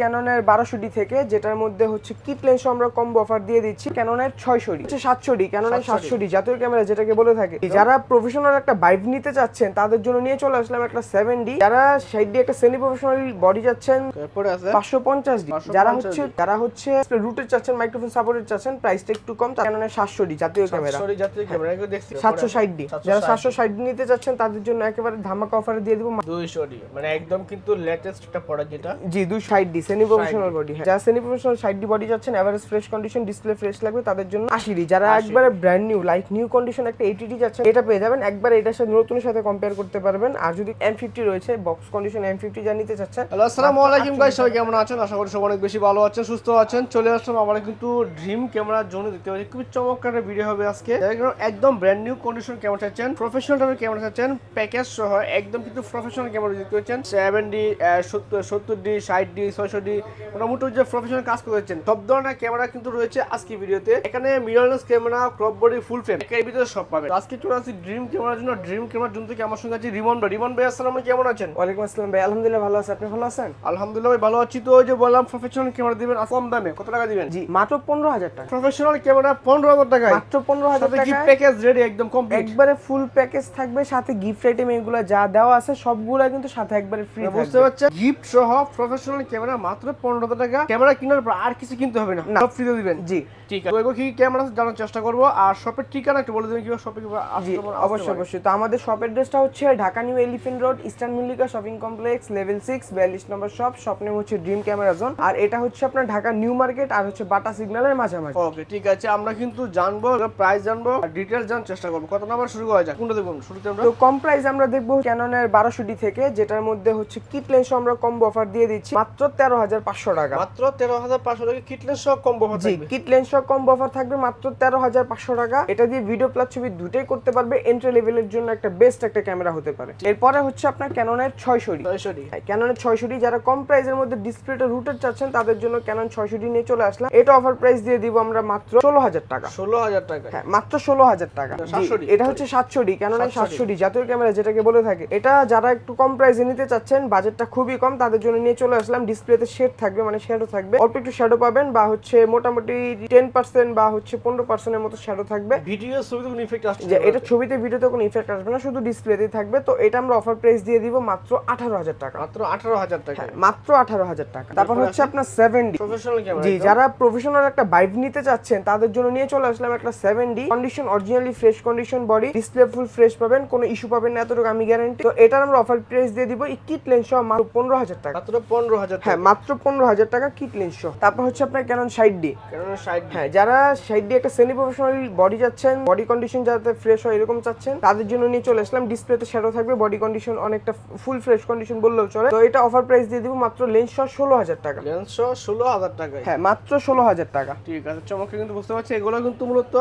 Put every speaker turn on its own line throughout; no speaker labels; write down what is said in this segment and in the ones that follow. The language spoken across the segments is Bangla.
ক্যাননের বারোশো ডি থেকে যেটার মধ্যে হচ্ছে কিট লেন্স আমরা কম্বো অফার দিয়ে দিচ্ছি ক্যাননের ছয়শো ডি হচ্ছে সাতশো ডি ক্যাননের সাতশো ডি। জাতীয় ক্যামেরা যেটাকে বলে থাকে। যারা প্রফেশনাল একটা বাইক নিতে চাচ্ছেন তাদের জন্য নিয়ে চলে আসলাম একটা সেভেন ডি যারা ষাট ডি একটা সেমি প্রফেশনাল বডি
যাচ্ছেন
পাঁচশো পঞ্চাশ ডি। যারা হচ্ছে যারা হচ্ছে রুটের চাচ্ছেন মাইক্রোফোন সাপোর্টের চাচ্ছেন প্রাইসটা একটু কম ক্যাননের সাতশো ডি জাতীয় ক্যামেরা
ক্যামেরা দেখছি।
সাতশো ষাট ডি। যারা সাতশো ষাট ডি নিতে চাচ্ছেন তাদের জন্য একেবারে ধামাকা অফারে দিয়ে দিব।
দুইশো ডি। মানে একদম কিন্তু লেটেস্ট একটা প্রোডাক্ট যেটা।
জি দুই side D. Semi professional body যারা semi professional side D body যাচ্ছেন average fresh condition display fresh লাগবে তাদের জন্য আশি ডি যারা
80
একবারে brand new like new condition একটা এইটি ডি যাচ্ছেন এটা পেয়ে যাবেন। একবার এটার সাথে নতুনের সাথে কম্পেয়ার করতে পারবেন। আর যদি এম ফিফটি রয়েছে বক্স কন্ডিশন এম ফিফটি যা নিতে চাচ্ছেন
হ্যালো আসসালামু আলাইকুম গাইস সবাই কেমন আছেন? আশা করি সবাই অনেক বেশি ভালো আছেন সুস্থ আছেন। চলে আসলাম আমরা কিন্তু ড্রিম ক্যামেরার জন্য দেখতে পাচ্ছি খুবই চমৎকার একটা ভিডিও হবে আজকে। একদম ব্র্যান্ড নিউ কন্ডিশন ক্যামেরা চাচ্ছেন প্রফেশনাল টাইপের ক্যামেরা চাচ্ছেন প্যাকেজ সহ একদম কিন্তু প্রফেশনাল ক্যামেরা দেখতে পাচ্ছেন। সেভেন ডি সত্তর সত্তর ডি ষাট ডি ছয়শো ডি মোটামুটি যে প্রফেশনাল কাজ করতেছেন সব ধরনের ক্যামেরা কিন্তু রয়েছে আজকে ভিডিওতে। এখানে mirrorless camera crop body full frame এর ভিতরে সব পাবেন। তো আজকে চলে আসছি ড্রিম ক্যামেরার জন্য। ড্রিম ক্যামেরার জন্য থেকে আমার সঙ্গে আছে রিমন ভাই। রিমন ভাই আসসালাম কেমন আছেন?
ওয়ালাইকুম আসসালাম ভাই। আলহামদুলিল্লাহ ভালো আছে। আপনি ভালো আছেন?
আলহামদুলিল্লাহ ভাই ভালো আছি। তো ওই যে বললাম প্রফেশনাল ক্যামেরা দিবেন কম দামে। কত টাকা দিবেন?
জি মাত্র পনেরো হাজার টাকা।
প্রফেশনাল ক্যামেরা পনেরো হাজার টাকায়।
মাত্র পনেরো হাজার টাকা
প্যাকেজ রেডি একদম কমপ্লিট
একবারে ফুল প্যাকেজ থাকবে সাথে গিফট আইটেম এগুলো যা দেওয়া আছে সবগুলো কিন্তু সাথে একবারে ফ্রি
বুঝতে পারছেন? গিফট সহ প্রফেশনাল ক্যামেরা মাত্র পনেরো হাজার টাকা। ক্যামেরা কেনার পর আর কিছু কিনতে হবে না। সব ফ্রিতে দিবেন।
জি।
ঠিক আছে। তো কি ক্যামেরা জানার চেষ্টা করব। আর শপের ঠিকানা একটু বলে দেবেন কীভাবে শপে
অবশ্যই অবশ্যই। তো আমাদের শপ অ্যাড্রেসটা হচ্ছে Dhaka New Elephant Road Eastern Mallika Shopping Complex level six বিয়াল্লিশ নম্বর শপ শপ নেম হচ্ছে ড্রিম ক্যামেরা জোন আর এটা হচ্ছে আপনার ঢাকা নিউ মার্কেট আর হচ্ছে বাটা সিগন্যালের মাঝামাঝি।
ওকে ঠিক আছে। আমরা কিন্তু জানব প্রাইস জানব ডিটেলস জানার চেষ্টা করব। কত নাম্বার শুরু করা যায় কোনটা দেখুন? শুরুতে আমরা
তো কম প্রাইস আমরা দেখব ক্যাননের বারোশো ডি থেকে যেটার মধ্যে হচ্ছে কিট লেন্স আমরা কম্বো অফার দিয়ে দিচ্ছি। মাত্র তেরো হাজার পাঁচশো টাকা।
মাত্র তেরো হাজার পাঁচশো টাকা। কিটলেস সহ কম্বো
জি
থাকবে।
কিট লেন্স সহ কম্বো অফার থাকবে মাত্র তেরো হাজার পাঁচশো টাকা। এটা দিয়ে ভিডিও প্লাস ছবি দুটোই করতে পারবে। এন্ট্রি লেভেলের জন্য একটা বেস্ট একটা ক্যামেরা হতে পারে। এরপরে হচ্ছে আপনার ক্যাননের ক্যাননের যারা কম প্রাইসের মধ্যে ডিসপ্লেটা রুটের চাচ্ছেন তাদের জন্য ক্যানন নিয়ে চলে আসলাম। এটা অফার প্রাইস দিয়ে দিব আমরা মাত্র ষোলো হাজার টাকা।
ষোলো হাজার টাকা।
হ্যাঁ মাত্র ষোলো হাজার টাকা। জি,
700D
এটা হচ্ছে সাতশো ডি ক্যাননের
700D
জাতীয় ক্যামেরা যেটাকে বলে থাকে। এটা যারা একটু কম প্রাইসে নিতে চাচ্ছেন বাজেটটা খুবই কম তাদের জন্য নিয়ে চলে আসলাম ডিসপ্লেতে শেড থাকবে মানে শ্যাডো থাকবে। অল্প একটু শ্যাডো পাবেন বা হচ্ছে মোটামুটি টেন পার্সেন্ট বা হচ্ছে পনেরো পার্সেন্টের মতো শ্যাডো থাকবে।
ভিডিও ছবিতে কোনো ইফেক্ট আসছে
যে এটা ছবিতে ভিডিওতে কোনো ইফেক্ট আসবে না শুধু ডিসপ্লেতেই থাকবে। তো এটা আমরা অফার প্রাইস দিয়ে দিব মাত্র আঠারো হাজার টাকা।
মাত্র আঠারো হাজার টাকা।
হ্যাঁ, মাত্র আঠারো হাজার টাকা। তারপর হচ্ছে আপনার সেভেন ডি
প্রফেশনাল ক্যামেরা
জি যারা প্রফেশনাল একটা বাইক নিতে চাচ্ছেন তাদের জন্য নিয়ে চলে আসলাম একটা seven D condition originally fresh condition body display full fresh পাবেন কোনো ইস্যু পাবেন না এতটুকু আমি গ্যারান্টি তো এটার আমরা অফার প্রাইস দিয়ে দিব কিট লেন্স সহ মাত্র পনেরো হাজার টাকা।
মাত্র পনেরো হাজার
হ্যাঁ
টাকা।
মাত্র পনেরো হাজার টাকা কিট লেন্স সহ। তারপর হচ্ছে আপনার ক্যানন সাইড ডি
কেননা ষাট
হ্যাঁ যারা সাইড দিয়ে একটা সেমি প্রফেশনাল বডি চাচ্ছেন বডি কন্ডিশন যাতে ফ্রেশ হয় এরকম চাচ্ছেন তাদের জন্য নিয়ে চলে আসলাম। ডিসপ্লেতে শ্যাডো থাকবে বডি কন্ডিশন অনেকটা ফুল ফ্রেশ কন্ডিশন বললেও চলে। তো এটা অফার প্রাইস দিয়ে দিব মাত্র লেন্স সহ ষোলো হাজার টাকা।
লেন্স সহ ষোলো হাজার টাকা
হ্যাঁ মাত্র ষোলো হাজার টাকা।
ঠিক আছে চমৎকার কিন্তু বুঝতে পারছি। এগুলো কিন্তু মূলত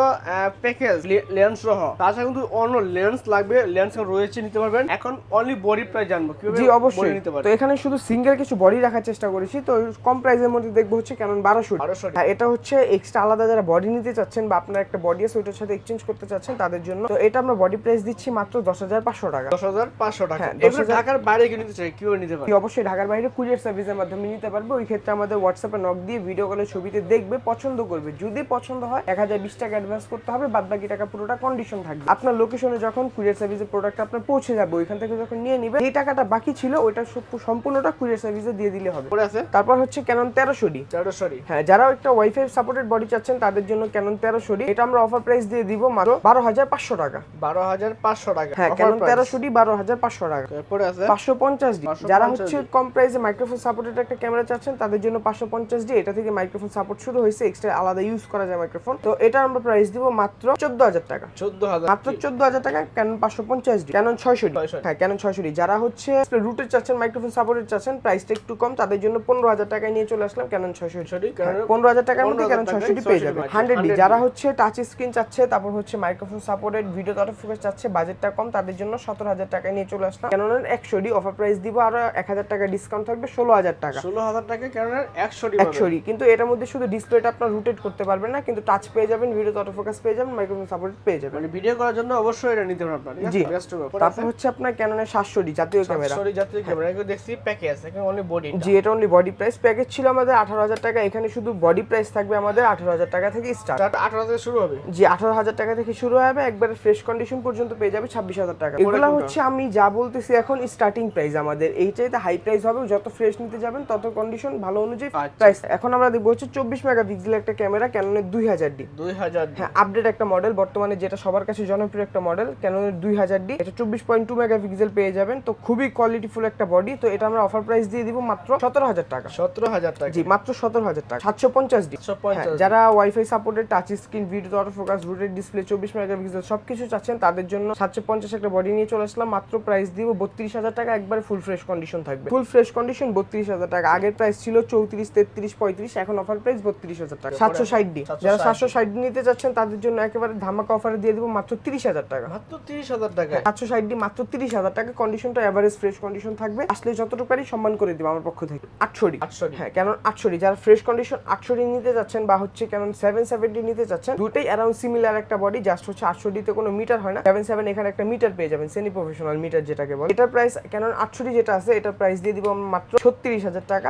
প্যাকেজ লেন্স সহ। তাছাড়া কিন্তু অন্য লেন্স লাগবে লেন্স রয়েছে নিতে পারবেন। এখন অনলি বডি প্রাইস জানব
জি অবশ্যই।
নিতে পারবেন।
তো এখানে শুধু সিঙ্গেল কিছু বডি রাখার চেষ্টা করেছি তো কম প্রাইসের মধ্যে দেখব হচ্ছে কেমন বারোশো।
1200
হ্যাঁ এটা হচ্ছে এক্সট্রা আলাদা যারা বডি নিতে চাচ্ছেন বা আপনার একটা বডি আছে ওইটার সাথে এক্সচেঞ্জ করতে চাচ্ছেন তাদের জন্য। তো এটা আমরা বডি প্রাইস দিচ্ছি মাত্র দশ হাজার পাঁচশো টাকা।
দশ হাজার পাঁচশো টাকা।
হ্যাঁ,
এগুলো
10,000
ঢাকার বাইরে কেউ নিতে চাই কীভাবে নিতে পারে
আপনি অবশ্যই ঢাকার বাইরে কুরিয়ার সার্ভিসের মাধ্যমে নিতে পারবে। ওই ক্ষেত্রে আমাদের হোয়াটসঅ্যাপে নক দিয়ে ভিডিও কলের ছবিতে দেখবে পছন্দ করবে। যদি পছন্দ হয় এক হাজার বিশ টাকা অ্যাডভান্স করতে হবে বাদ বাকি টাকা পুরোটা কন্ডিশন থাকবে। আপনার লোকেশনে যখন কুরিয়ার সার্ভিসের প্রোডাক্ট আপনার পৌঁছে যাবে ওইখান থেকে যখন নিয়ে নিবে এই টাকাটা বাকি ছিল ওইটা সম্পূর্ণটা কুরিয়ার সার্ভিসে দিয়ে দিলে হবে।
আছে।
তারপর হচ্ছে ক্যানন তেরোশো ডি
তেরোশো ডি
হ্যাঁ যারা একটা ওয়াইফাই সাপোর্টেড বডি চাচ্ছেন তাদের জন্য ক্যানন তেরোশো ডি এটা আমরা অফার প্রাইস দিয়ে দিব মাত্র বারো হাজার পাঁচশো টাকা।
বারো হাজার পাঁচশো টাকা।
হ্যাঁ ক্যানন। তেরোশো ডি বারো হাজার পাঁচশো টাকা।
এরপরে আছে?
পাঁচশো পঞ্চাশ ডি যারা হচ্ছে কম প্রাইসে মাইক্রোফোন সাপোর্টেড একটা ক্যামেরা চাচ্ছেন তাদের জন্য পাঁচশো পঞ্চাশ ডি এটা থেকে মাইক্রোফোন সাপোর্ট শুরু হয়েছে এক্সট্রা আলাদা ইউজ করা যায় মাইক্রোফোন তো এটা আমরা প্রাইস দিব মাত্র চোদ্দ হাজার টাকা।
চোদ্দ হাজার
মাত্র চোদ্দ হাজার টাকা ক্যানন পাঁচশো পঞ্চাশ ডি ক্যানন ছয়শো ডি হ্যাঁ ক্যানন ছয়শো ডি যারা হচ্ছে রুটের চাচ্ছেন মাইক্রোফোন সাপোর্টের চাচ্ছেন প্রাইসটা একটু কম তাদের জন্য পনেরো হাজার টাকায় নিয়ে চলে আসলাম ক্যানন ছয়শো
সরি
পনেরো হাজার টাকার মধ্যে
15,000
ক্যানন ছয়শো পেয়ে
600
যাবে। হান্ড্রেড ডি যারা হচ্ছে টাচ স্ক্রিন চাচ্ছে তারপর হচ্ছে microphone supported video auto focus চাচ্ছে বাজেটটা কম তাদের জন্য সতেরো হাজার টাকায় নিয়ে চলে আসলাম। ক্যাননের একশো ডি অফার প্রাইস দিব আরও এক হাজার টাকা ডিসকাউন্ট থাকবে ষোলো হাজার টাকা।
ষোলো হাজার টাকা কারণ একশো ডি
একশো ডি কিন্তু এটার মধ্যে শুধু ডিসপ্লেটা আপনার রুটেট করতে পারবেন না কিন্তু টাচ পেয়ে যাবেন ভিডিও অটো ফোকাস পেয়ে যাবেন মাইক্রোফোন সাপোর্ট পেয়ে যাবেন।
মানে ভিডিও করার জন্য অবশ্যই এটা নিতে হবে আপনার
জি। তারপর হচ্ছে আপনার ক্যাননের সাতশো ডি জাতীয় ক্যামেরা।
জাতীয় ক্যামেরা দেখছি প্যাকেজ এখানে অনলি বডি
জি এটা অনলি বডি প্রাইস প্যাকেজ ছিল আমাদের আঠারো হাজার টাকা। এখানে শুধু বডি প্রাইস থাকবে আমাদের আঠারো হাজার টাকা থেকে স্টার্ট
আঠারো হাজার শুরু হবে?
জি আঠারো হাজার টাকা থেকে শুরু হবে। একবারে ফ্রেশ কন্ডিশন পর্যন্ত পেয়ে যাবে ছাব্বিশ হাজার টাকা। এগুলো হচ্ছে আমি যা বলতেছি এখন স্টার্টিং প্রাইস আমাদের। এই চাইতে হাই প্রাইস হবে। যত ফ্রেশ নিতে যাবেন তত কন্ডিশন ভালো অনুযায়ী
আচ্ছা।
প্রাইস এখন আমরা দেখব হচ্ছে চব্বিশ মেগাপিক্সেল একটা ক্যামেরা ক্যাননের দুই হাজার ডি
দুই হাজার
হ্যাঁ আপডেট একটা মডেল বর্তমানে যেটা সবার কাছে জনপ্রিয় একটা মডেল ক্যাননের দুই হাজার ডি এটা চব্বিশ পয়েন্ট টু মেগাপিক্সেল পেয়ে যাবেন। তো খুবই কোয়ালিটিফুল একটা বডি তো এটা আমরা অফার প্রাইস দিয়ে দিব মাত্র সতেরো হাজার টাকা।
সতেরো হাজার টাকা।
জি মাত্র সতেরো হাজার টাকা। সাতশো পঞ্চাশ ডি হ্যাঁ, যারা WiFi supported touch screen video auto focus rooted display চব্বিশ মেগাপিক্সেল সবকিছু চাচ্ছেন তাদের জন্য সাতশো পঞ্চাশ একটা বডি নিয়ে চলে আসলাম। মাত্র প্রাইস দিব বত্রিশ হাজার টাকা একবারে ফুল ফ্রেশ কন্ডিশন থাকবে। ফুল ফ্রেশ কন্ডিশন বত্রিশ হাজার টাকা। আগের প্রাইস ছিল চৌত্রিশ তেত্রিশ পঁয়ত্রিশ এখন অফার প্রাইস বত্রিশ হাজার টাকা। সাতশো ষাট ডি যারা সাতশো ষাট ডি নিতে চাচ্ছেন তাদের জন্য একেবারে ধামাকা অফারে দিয়ে দিব মাত্র তিরিশ হাজার টাকা।
মাত্র তিরিশ হাজার টাকা।
সাতশো ষাট ডি মাত্র তিরিশ হাজার টাকা। কন্ডিশনটা এভারেজ ফ্রেশ কন্ডিশন থাকবে। আসলে যতটুকু পারি সম্মান করে দিব আমার পক্ষ থেকে। আটশো ডি হ্যাঁ কেন আটশো ডি যারা ফ্রেশ কন্ডিশন আটশো ডি নিতে যাচ্ছেন বা হচ্ছে কেন সেভেন সেভেন্টি নিতে চাচ্ছেন দুটাই অ্যারাউন্ড সিমিলার একটা বডি জাস্ট হচ্ছে আটশো ডিতে কোনো মিটার হয় না। সেভেন সেভেন এখানে একটা মিটার পেয়ে যাবেন সেমি প্রফেশনাল মিটার যেটাকে বলে। এটার প্রাইস কেন আটশোটি যেটা আছে এটার প্রাইস দিয়ে দিব মাত্র ছত্রিশ হাজার টাকা।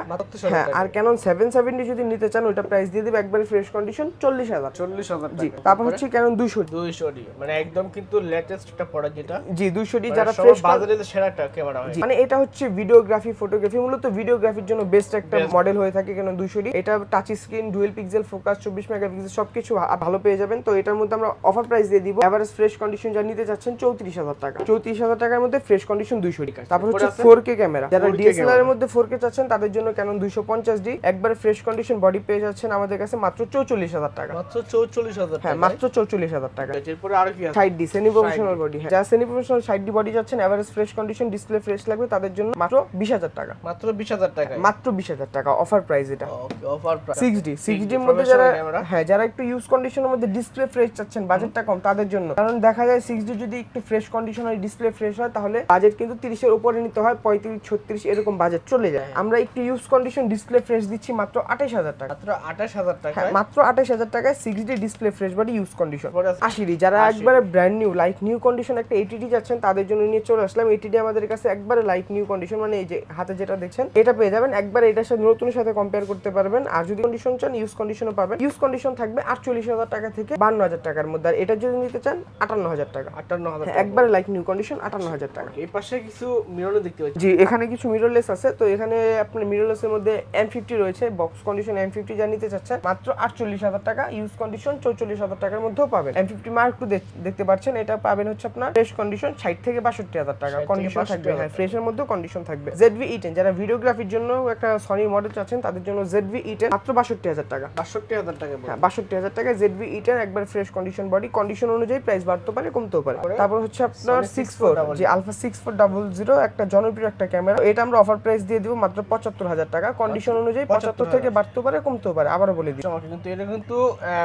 হ্যাঁ আর কেন সেভেন সেভেন্টি যদি নিতে চান ওইটা প্রাইস দিয়ে দিব একবারে ফ্রেশ কন্ডিশন চল্লিশ হাজার।
চল্লিশ হাজার
জি তারপর হচ্ছে কেন দুইশো
দুইশো মানে একদম কিন্তু লেটেস্ট একটা প্রোডাক্ট যেটা।
জি দুইশো
মানে
যারা ফ্রেশ
বাজারে তো সেরা একটা ক্যামেরা
মানে এটা হচ্ছে ভিডিওগ্রাফি ফটোগ্রাফি মূলত ভিডিওগ্রাফির জন্য বেস্ট একটা মডেল হয়ে থাকে কেন দুইশো এটা touch screen dual pixel focus চব্বিশ মেগাপিক্সেল সবকিছু ভা- ভালো পেয়ে যাবেন। তো এটার মধ্যে আমরা অফার প্রাইস দিয়ে দিব। এভারেজ ফ্রেশ কন্ডিশন যা নিতে চাচ্ছেন চৌত্রিশ হাজার টাকা। চৌত্রিশ হাজার টাকার মধ্যে ফ্রেশ কন্ডিশন দুইশো তারপর হচ্ছে ফোর কে ক্যামেরা যারা ডিএসএলআর এর মধ্যে ফোর কে চাচ্ছেন তাদের জন্য কেন দুইশো পঞ্চাশ ডি একবারে ফ্রেশ কন্ডিশন বডি পেয়ে যাচ্ছেন আমাদের কাছে মাত্র চৌচল্লিশ হাজার টাকা।
মাত্র চৌচল্লিশ হাজার
হ্যাঁ মাত্র চৌচল্লিশ হাজার টাকা।
এরপরে আরও কি
side D semi professional body হ্যাঁ। যারা semi professional side D body যাচ্ছেন average fresh condition display fresh লাগবে তাদের জন্য মাত্র বিশ হাজার টাকা।
মাত্র বিশ হাজার টাকা
মাত্র বিশ হাজার টাকা অফার প্রাইস এটা।
অফার
সিক্স ডি সিক্স ডির মধ্যে যারা হ্যাঁ যারা একটু ইউজ কন্ডিশনের মধ্যে ডিসপ্লে ফ্রেশ চাচ্ছেন বাজেটটা কম তাদের জন্য। কারণ দেখা যায় সিক্স ডি যদি একটু ফ্রেশ কন্ডিশন হয় ডিসপ্লে ফ্রেশ হয় তাহলে বাজেট কিন্তু তিরিশের উপরে নিতে হয় পঁয়ত্রিশ ছত্রিশ এরকম বাজেট চলে যায়। আমরা একটু ইউজ কন্ডিশন ডিসপ্লে ফ্রেশ দিচ্ছি মাত্র আঠাশ হাজার টাকা।
মাত্র আঠাশ হাজার টাকা
হ্যাঁ মাত্র আঠাশ হাজার টাকায় six D display fresh body use condition আশিডি যারা একবারে brand new like new condition একটা এইটিডি যাচ্ছেন তাদের জন্য নিয়ে চলে আসলাম। এইটিডি আমাদের কাছে একবারে লাইক নিউ কন্ডিশন মানে এই যে হাতে যেটা দেখছেন এটা পেয়ে যাবেন একবারে এটার সাথে নতুনের সাথে কম্পেয়ার করতে পারবেন। আর যদি কন্ডিশন চান ইউজ কন্ডিশনও পাবেন। ইউজ কন্ডিশন থাকবে আটচল্লিশ হাজার টাকা থেকে বান্ন হাজার টাকার মধ্যে। আর এটা যদি নিতে চান আটান্ন হাজার টাকা।
আটান্ন হাজার
হ্যাঁ, একবারে লাইক নিউ কন্ডিশন আটান্ন হাজার টাকা।
এই পাশে কিছু মিররও দেখতে পাচ্ছি।
জি এখানে কিছু মিররলেস আছে। তো এখানে আপনার মিররলেসের মধ্যে এম ফিফটি রয়েছে। বক্স কন্ডিশন এম ফিফটি যা নিতে চাচ্ছেন মাত্র আটচল্লিশ হাজার টাকা। ইউজ কন্ডিশন চৌচল্লিশ হাজার টাকার মধ্যেও পাবেন। এম ফিফটি মার্ক টু দেখতে পাচ্ছেন। এটা পাবেন হচ্ছে আপনার ফ্রেশ কন্ডিশন ষাট থেকে বাষট্টি হাজার টাকা। কন্ডিশন থাকবে হ্যাঁ ফ্রেশের মধ্যেও কন্ডিশন থাকবে। জেডভি ই টেন যারা ভিডিওগ্রাফির জন্য একটা সনি মডেল চাচ্ছেন তাদের জন্য জেডভি ই টেন মাত্র বাষট্টি হাজার টাকা।
বাষট্টি হাজার টাকা
হ্যাঁ বাষট্টি হাজার টাকা জেডভি ইটার একবার ফ্রেশ কন্ডিশন বডি কন্ডিশন অনুযায়ী প্রাইস বাড়তে পারে কমতেও পারে। তারপর? হচ্ছে আপনার সিক্স ফোর যে alpha six four double zero একটা জনপ্রিয় একটা ক্যামেরা এটা আমরা অফার প্রাইস দিয়ে দিব মাত্র পঁচাত্তর হাজার টাকা। কন্ডিশন অনুযায়ী পঁচাত্তর থেকে বাড়তে পারে কমতেও পারে আবারও বলে দিই।
কিন্তু এটা কিন্তু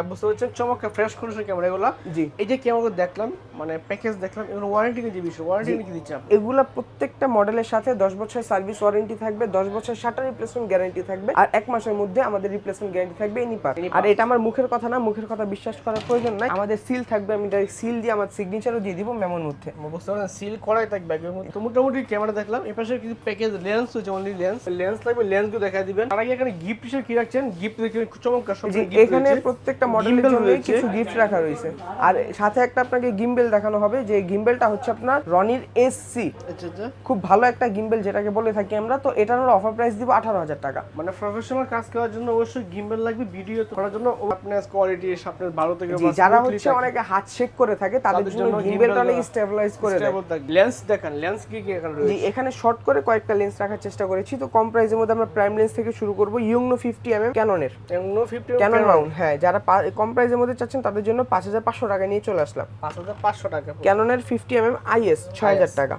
বুঝতে পারছেন চমৎকার ফ্রেশ কন্ডিশন ক্যামেরা এগুলো।
জি।
এই যে ক্যামেরা দেখলাম মানে প্যাকেজ দেখলাম এগুলো ওয়ারেন্টি যে বিষয় ওয়ারেন্টি কি দিচ্ছে
এগুলা প্রত্যেকটা মডেলের সাথে দশ বছর সার্ভিস ওয়ারেন্টি থাকবে দশ বছর শাটার রিপ্লেসমেন্ট গ্যারান্টি থাকবে। আর এক মাসের মধ্যে আমাদের রিপ্লেসমেন্ট গ্যারান্টি থাকবে এনি পার
Any
আর এটা আমার মুখের কথা না মুখের কথা বিশ্বাস করার প্রয়োজন নাই। আমাদের সিল থাকবে আমি ডাইরেক্ট সিল দিয়ে আমার সিগনেচারও দিয়ে দিব মেমোর মধ্যে।
বুঝতে পারছেন সিল করাই থাকবে তো মোটামুটি ক্যামেরা দেখলাম এই পাশে কিছু প্যাকেজ লেন্স হচ্ছে অনলি লেন্স লেন্স লাগবে লেন্সগুলো দেখা দিবেন। আর আগে এখানে গিফট হিসেবে কি রাখছেন? গিফট দেখে চমৎকার সব
এখানে প্রত্যেকটা মডেলের জন্য
রয়েছে।
কিছু গিফট রাখা রয়েছে। আর সাথে একটা আপনাকে গিম্বেল দেখানো হবে যে গিম্বেলটা হচ্ছে আপনার রনির এস সি
আচ্ছা আচ্ছা।
খুব ভালো একটা গিম্বেল যেটাকে বলে থাকি আমরা। তো এটার অফার প্রাইস দিব আঠারো হাজার টাকা।
মানে প্রফেশনাল কাজ করার জন্য অবশ্যই গিম্বেল লাগবে ভিডিও করার জন্য আপনার কোয়ালিটি আপনার ভালো থেকে
যারা হচ্ছে অনেকে হাত শেক করে থাকে তাদের জন্য গিম্বেলটা অনেক স্টেবিলাইজ করে
লেন্স দেখেন লেন্স কি কি এখানে রয়েছে?
এখানে শর্ট করে কয়েকটা লেন্স রাখার চেষ্টা করেছি। তো কম প্রাইসের মধ্যে আমরা প্রাইম লেন্স থেকে শুরু করব ইউংনো ফিফটি এম এম ক্যাননের
নো ফিফটি
ক্যানন মাউন্ট হ্যাঁ যারা কম প্রাইসের মধ্যে চাচ্ছেন তাদের জন্য পাঁচ হাজার পাঁচশো টাকা নিয়ে চলে আসলাম।
পাঁচ হাজার পাঁচশো টাকা
ক্যাননের ফিফটি এম এম আইএস ছয় হাজার টাকা।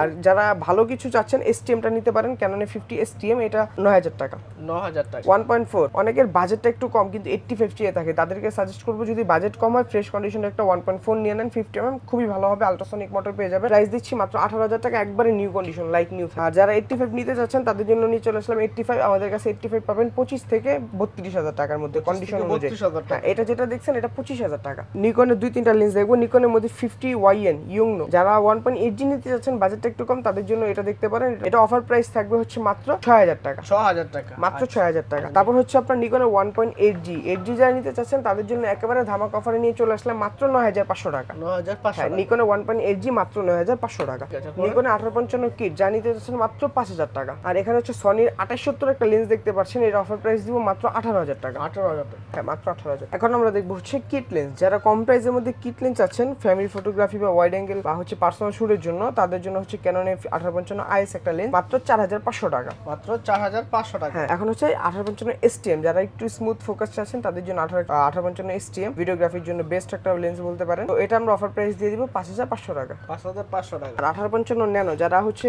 আর যারা ভালো কিছু চাচ্ছেন এসটিএমটা নিতে পারেন ক্যাননের ফিফটি এসটিএম এটা নয় হাজার টাকা।
ন হাজার টাকা।
ওয়ান পয়েন্ট ফোর অনেকের বাজেটটা একটু কম কিন্তু এইট্টি ফিফটি এ থাকে। তাদেরকে সাজেস্ট করব যদি বাজেট কম হয় ফ্রেশ কন্ডিশনের একটা ওয়ান পয়েন্ট ফোর নিয়ে নেন ফিফটি এম খুবই ভালো হবে। আলট্রাসনিক মোটর পেয়ে যাবে প্রাইস দিচ্ছি মাত্র আঠারো হাজার টাকা একবারে নিউ কন্ডিশন লাইক নিউ আর যারা এইট্টি ফাইভ নিতে চাচ্ছেন তাদের জন্য নিয়ে চলে আসলাম এইট্টি ফাইভ আমাদের কাছে এইট্টি ফাইভ পাবেন পঁচিশ থেকে বত্রিশ হাজার টাকার মধ্যে কন্ডিশন অনুযায়ী।
32,000 টাকা।
হ্যাঁ এটা যেটা দেখছেন এটা পঁচিশ হাজার টাকা। নিকনের দুই তিনটা লেন্স দেখব। নিকনের মধ্যে ফিফটি ওয়াইএন ইউংনো যারা ওয়ান পয়েন্ট এইট জি নিতে চাচ্ছেন বাজেটটা একটু কম তাদের জন্য এটা দেখতে পারেন। এটা অফার প্রাইস থাকবে হচ্ছে মাত্র ছয় হাজার টাকা।
ছ হাজার টাকা।
মাত্র ছয় হাজার টাকা। তারপর হচ্ছে আপনার নিকনের one point eight G eight G যারা নিতে চাচ্ছেন তাদের জন্য একেবারে ধামাক অফারে নিয়ে চলে আসলাম মাত্র নয় হাজার পাঁচশো টাকা।
ন হাজার পাঁচশো
নিকনের ওয়ান পয়েন্ট এইট জি মাত্র নয় হাজার পাঁচশো টাকা? নিকনের আঠারো পঞ্চান্ন কিট যা নিতে চাচ্ছেন মাত্র পাঁচ হাজার টাকা। আর এখানে হচ্ছে সনির আঠাশ সত্তর একটা লেন্স দেখতে পাচ্ছেন এর অফার প্রাইস দিব মাত্র আঠারো হাজার টাকা।
আঠারো হাজার টাকা।
হ্যাঁ মাত্র আঠারো হাজার। এখন আমরা দেখব হচ্ছে কিট লেন্স যারা কম প্রাইসের মধ্যে কিট লেন্স আছেন ফ্যামিলি ফটোগ্রাফি বা ওয়াইড অ্যাঙ্গেল বা হচ্ছে পার্সোনাল শুটের জন্য তাদের জন্য হচ্ছে ক্যাননের আঠারো পঞ্চান্ন আইএস একটা লেন্স মাত্র চার হাজার পাঁচশো টাকা।
মাত্র চার হাজার পাঁচশো টাকা।
হ্যাঁ এখন হচ্ছে আঠারো পঞ্চান্ন এসটিএম যারা একটু স্মুথ ফোকাস আছেন তাদের জন্য আঠারো আঠারো পঞ্চান্ন এসটিএম ভিডিওগ্রাফির জন্য বেস্ট একটা লেন্স বলতে পারেন। তো এটা আমরা অফার প্রাইস দিয়ে দিব পাঁচ হাজার পাঁচশো টাকা।
পাঁচ হাজার পাঁচশো টাকা।
আর আঠারো পঞ্চান্ন ন্যানো যারা হচ্ছে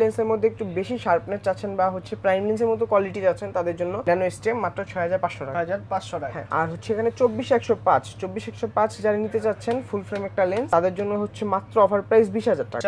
লেন্সের মধ্যে একটু বেশি শার্পনেস চাচ্ছেন বা হচ্ছে প্রাইম লেন্সের মতো কোয়ালিটি চাচ্ছেন তাদের জন্য ন্যানো এসটিএম মাত্র ছয় হাজার পাঁচশো টাকা।
হাজার পাঁচশো টাকা।
হ্যাঁ আর হচ্ছে এখানে চব্বিশ একশো পাঁচ। চব্বিশ একশো পাঁচ যারা নিতে চাচ্ছেন ফুল ফ্রেম একটা লেন্স তাদের জন্য হচ্ছে মাত্র অফার প্রাইস বিশ হাজার টাকা।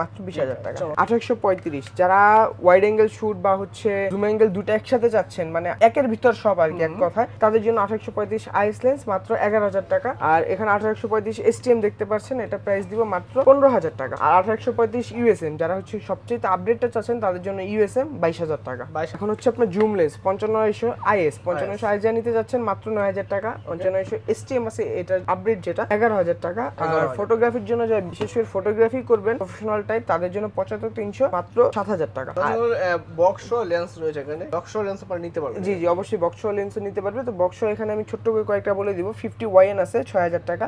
মাত্র বিশ হাজার টাকা। আঠারোশো পঁয়ত্রিশ। যারা ওয়াইড অ্যাঙ্গেল শুট বা হচ্ছে জুম অ্যাঙ্গেল দুটো একসাথে চাচ্ছেন মানে একের ভিতর সব আর কি এক কথায়। তাদের জন্য আঠারোশো পঁয়ত্রিশ আইস লেন্স মাত্র এগারো হাজার টাকা। আর এখানে আঠারোশো পঁয়ত্রিশ এসটিএম দেখতে পাচ্ছেন এটা প্রাইস দিব মাত্র পনেরো হাজার টাকা। আর আঠারোশো পঁয়ত্রিশ ইউএসএম যারা হচ্ছে সবচেয়ে আপডেটটা চাচ্ছেন তাদের জন্য ইউএসএম বাইশ হাজার টাকা।
22,000
এখন হচ্ছে আপনার জুম লেন্স পঞ্চান্নশো আইএস পঞ্চান্নশো যা নিতে যাচ্ছেন মাত্র নয় হাজার টাকা। পঞ্চান্নশো এসটিএম আছে এটা আপডেট যেটা এগারো হাজার টাকা। আর ফটোগ্রাফির জন্য যারা বিশেষ করে ফটোগ্রাফি করবেন প্রফেশনাল টাইপ তাদের জন্য পঁচাত্তর তিনশো মাত্র সাত হাজার টাকা।
বক্স লেন্স রয়েছে এখানে। বক্স লেন্স আপনারা নিতে পারবেন
জি জি অবশ্যই বক্স লেন্সও নিতে পারবে। তো বক্স এখানে আমি ছোট্ট করে কয়েকটা বলে দিব। ফিফটি ওয়াইএন আছে ছয় হাজার টাকা।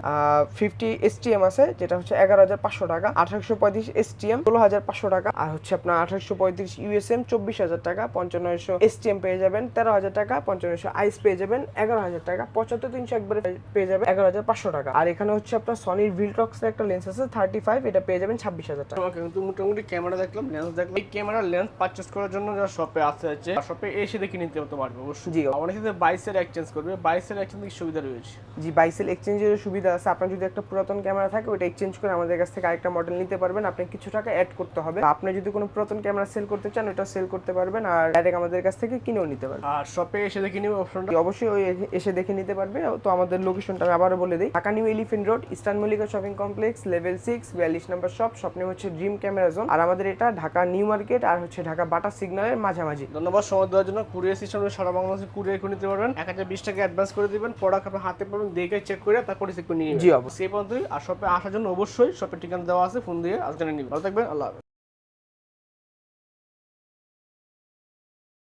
ফিফটি এসটিএম আছে যেটা হচ্ছে এগারো হাজার পাঁচশো টাকা। আঠারোশো পঁয়ত্রিশ এসটিএম ষোলো হাজার পাঁচশো টাকা। আর হচ্ছে আপনার আঠারোশো পঁয়ত্রিশ ইউএসএম চব্বিশ হাজার টাকা। পঞ্চান্নশো এসটিএম পেয়ে যাবেন তেরো হাজার টাকা। পঞ্চান্নশো আইস পেয়ে যাবেন এগারো হাজার টাকা। পঁচাত্তর তিনশো একবারে পেয়ে যাবেন এগারো হাজার পাঁচশো টাকা। আর এখানে হচ্ছে আপনার সনির ভিলটক্স একটা লেন্স আছে থার্টি ফাইভ এটা পেয়ে যাবেন ছাব্বিশ হাজার টাকা।
কিন্তু মোটামুটি ক্যামেরা দেখলাম লেন্স দেখলাম। এই ক্যামেরা লেন্স পারচেস করার জন্য যারা শপে আসতে আছে শপে এসে দেখে নিতে হতে পারবে অবশ্যই।
জি।
অনেকে যে বাইশের এক্সচেঞ্জ করবে। বাইশের এক্সচেঞ্জ সুবিধা রয়েছে।
জি বাইসেল এক্সচেঞ্জের সুবিধা আছে। আপনার যদি একটা পুরাতন ক্যামেরা থাকে ওটা এক্সচেঞ্জ করে আমাদের কাছ থেকে আরেকটা মডেল নিতে পারবেন। আপনি কিছু টাকা অ্যাড করতে হবে। আপনি যদি কোনো পুরাতন ক্যামেরা সেল করতে চান ওটা সেল করতে পারবেন আর ডাইরেক্ট আমাদের কাছ থেকে কিনেও নিতে পারবেন।
আর শপে এসে দেখে নিবে অপশনটা
অবশ্যই ওই এসে দেখে নিতে পারবে। তো আমাদের লোকেশনটা আমি আবারও বলে দিই। Dhaka New Elephant Road Eastern Mallika Shopping Complex level six বিয়াল্লিশ নম্বর শপ শপ নেম হচ্ছে ড্রিম ক্যামেরা জোন আর আমাদের এটা ঢাকা নিউ মার্কেট আর হচ্ছে ঢাকা বাটা সিগন্যালের মাঝামাঝি।
ধন্যবাদ সময় দেওয়ার জন্য। কুরিয়ার সিস্টেম সারা বাংলাদেশে কুরিয়ার করে নিতে পারবেন। এক হাজার বিশ টাকা অ্যাডভান্স করে দেবেন। প্রোডাক্ট আপনার হাতে পাবেন দেখে চেক করে তারপরে রিসিভ করে নিয়ে
জি, অবশ্যই।
সেই পর্যন্ত আর শপে আসার জন্য অবশ্যই শপের ঠিকানা দেওয়া আছে ফোন দিয়ে আজ জানিয়ে নিবেন। ভালো থাকবেন আল্লাহ হাফেজ।